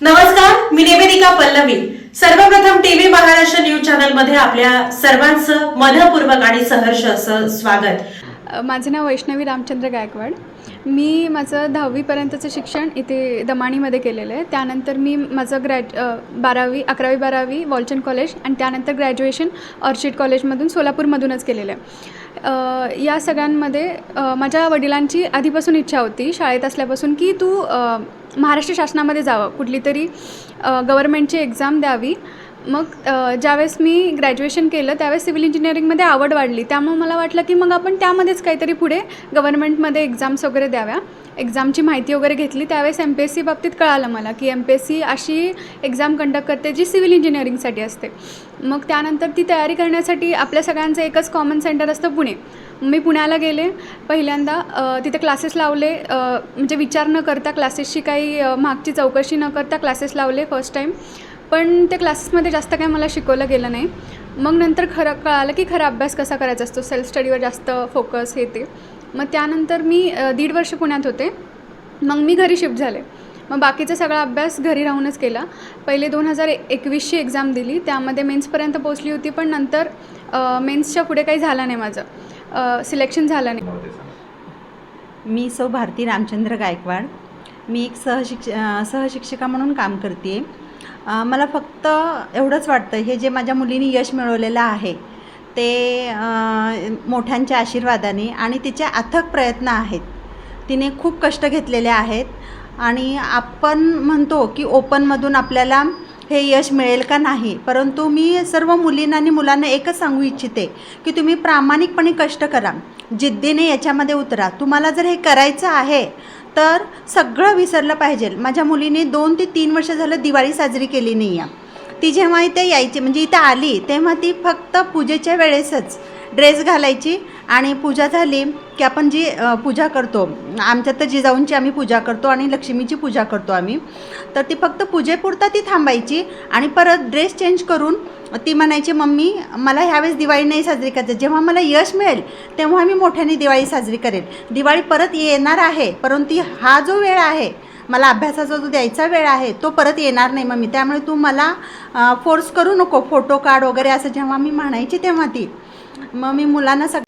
नमस्कार मी निवेदिका पल्लवी. सर्वप्रथम TV Maharashtra news चॅनलमध्ये आपल्या सर्वांचं मनपूर्वक आणि सहर्ष असं स्वागत. माझं नाव वैष्णवी रामचंद्र गायकवाड. मी माझं दहावीपर्यंतचं शिक्षण इथे दमाणीमध्ये केलेलं आहे. त्यानंतर मी माझं ग्रॅज बारावी अकरावी बारावी वॉलचंद कॉलेज आणि त्यानंतर ग्रॅज्युएशन ऑर्चिड कॉलेजमधून सोलापूरमधूनच केलेलं आहे. या सगळ्यांमध्ये माझ्या वडिलांची आधीपासून इच्छा होती शाळेत असल्यापासून की तू महाराष्ट्र शासनामध्ये जावं. कुठली तरी गव्हर्मेंटची एक्झाम द्यावी. मग ज्यावेळेस मी ग्रॅज्युएशन केलं त्यावेळेस सिव्हिल इंजिनिअरिंगमध्ये आवड वाढली. त्यामुळे मला वाटलं की मग आपण त्यामध्येच काहीतरी पुढे गव्हर्नमेंटमध्ये एक्झाम्स वगैरे द्याव्या. एक्झामची माहिती वगैरे घेतली. त्यावेळेस एम पी एस सी बाबतीत कळालं मला की एम पी एस सी अशी एक्झाम कंडक्ट करते जी सिव्हिल इंजिनिअरिंगसाठी असते. मग त्यानंतर ती तयारी करण्यासाठी आपल्या सगळ्यांचं एकच कॉमन सेंटर असतं पुणे. मी पुण्याला गेले. पहिल्यांदा तिथे क्लासेस लावले. म्हणजे विचार न करता क्लासेसची काही मागची चौकशी न करता क्लासेस लावले फर्स्ट टाईम पण त्या क्लासेसमध्ये जास्त काय मला शिकवलं गेलं नाही. मग नंतर खरं कळालं की खरा अभ्यास कसा करायचा असतो? सेल्फ स्टडीवर जास्त फोकस हे ते. मग त्यानंतर मी दीड वर्ष पुण्यात होते. मग मी घरी शिफ्ट झाले. मग बाकीचा सगळा अभ्यास घरी राहूनच केला. पहिले दोन हजार एकवीसची एक्झाम दिली. त्यामध्ये मेन्सपर्यंत पोचली होती पण नंतर मेन्सच्या पुढे काही झालं नाही माझं. सिलेक्शन झालं नाही. मी सौ भारती रामचंद्र गायकवाड. मी एक सहशिक्ष सहशिक्षिका म्हणून काम करते. मला फक्त एवढंच वाटतं हे जे माझ्या मुलीने यश मिळवलेलं आहे ते मोठ्यांच्या आशीर्वादाने आणि तिचे अथक प्रयत्न आहेत. तिने खूप कष्ट घेतलेले आहेत आणि आपण म्हणतो की ओपनमधून आपल्याला हे यश मिळेल का नाही? परंतु मी सर्व मुलींना आणि मुलांना एकच सांगू इच्छिते की तुम्ही प्रामाणिकपणे कष्ट करा. जिद्दीने याच्यामध्ये उतरा. तुम्हाला जर हे करायचं आहे तर सगळं विसरलं पाहिजे. माझ्या मुलीने दोन ते तीन वर्ष झालं दिवाळी साजरी केली नाही आहे ती जेव्हा इथे यायची म्हणजे इथं आली तेव्हा ती फक्त पूजेच्या वेळेसच ड्रेस घालायची आणि पूजा झाली की आपण जी पूजा करतो. आमच्यात तर जिजाऊंची आम्ही पूजा करतो आणि लक्ष्मीची पूजा करतो आम्ही. तर ती फक्त पूजेपुरता ती थांबायची आणि परत ड्रेस चेंज करून ती म्हणायची मम्मी मला ह्यावेळेस दिवाळी नाही साजरी करायची. जेव्हा मला यश मिळेल तेव्हा मी मोठ्याने दिवाळी साजरी करेन दिवाळी परत येणार आहे परंतु हा जो वेळ आहे मला अभ्यासाचा जो द्यायचा वेळ आहे तो परत येणार नाही मम्मी. त्यामुळे तू मला फोर्स करू नको. फोटो काढ वगैरे असं जेव्हा मी म्हणायची तेव्हा ती. मग मी मुलांना सग